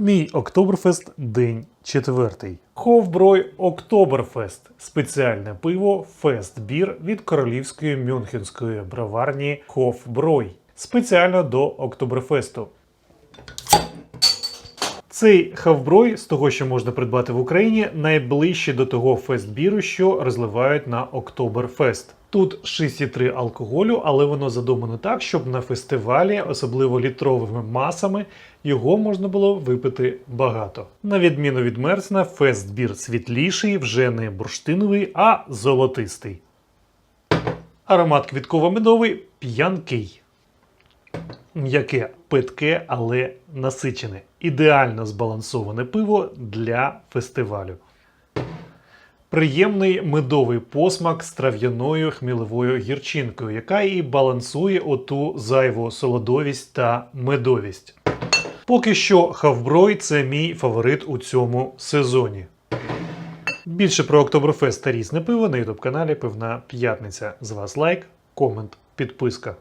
Мій Октоберфест день четвертий. Ховброй Октоберфест спеціальне пиво Фестбір від королівської мюнхенської броварні Хофброй. Спеціально до Октоберфесту. Цей хавброй, з того, що можна придбати в Україні, найближчий до того фестбіру, що розливають на Октоберфест. Тут 6,3 алкоголю, але воно задумано так, щоб на фестивалі, особливо літровими масами, його можна було випити багато. На відміну від Мерсена, фестбір світліший, вже не бурштиновий, а золотистий. Аромат квітково-медовий п'янкий. М'яке, питке, але насичене. Ідеально збалансоване пиво для фестивалю. Приємний медовий посмак з трав'яною хмілевою гірчинкою, яка і балансує оту зайву солодовість та медовість. Поки що хавброй це мій фаворит у цьому сезоні. Більше про Октоберфест та різне пиво на ютуб каналі Пивна П'ятниця. З вас лайк, комент, підписка.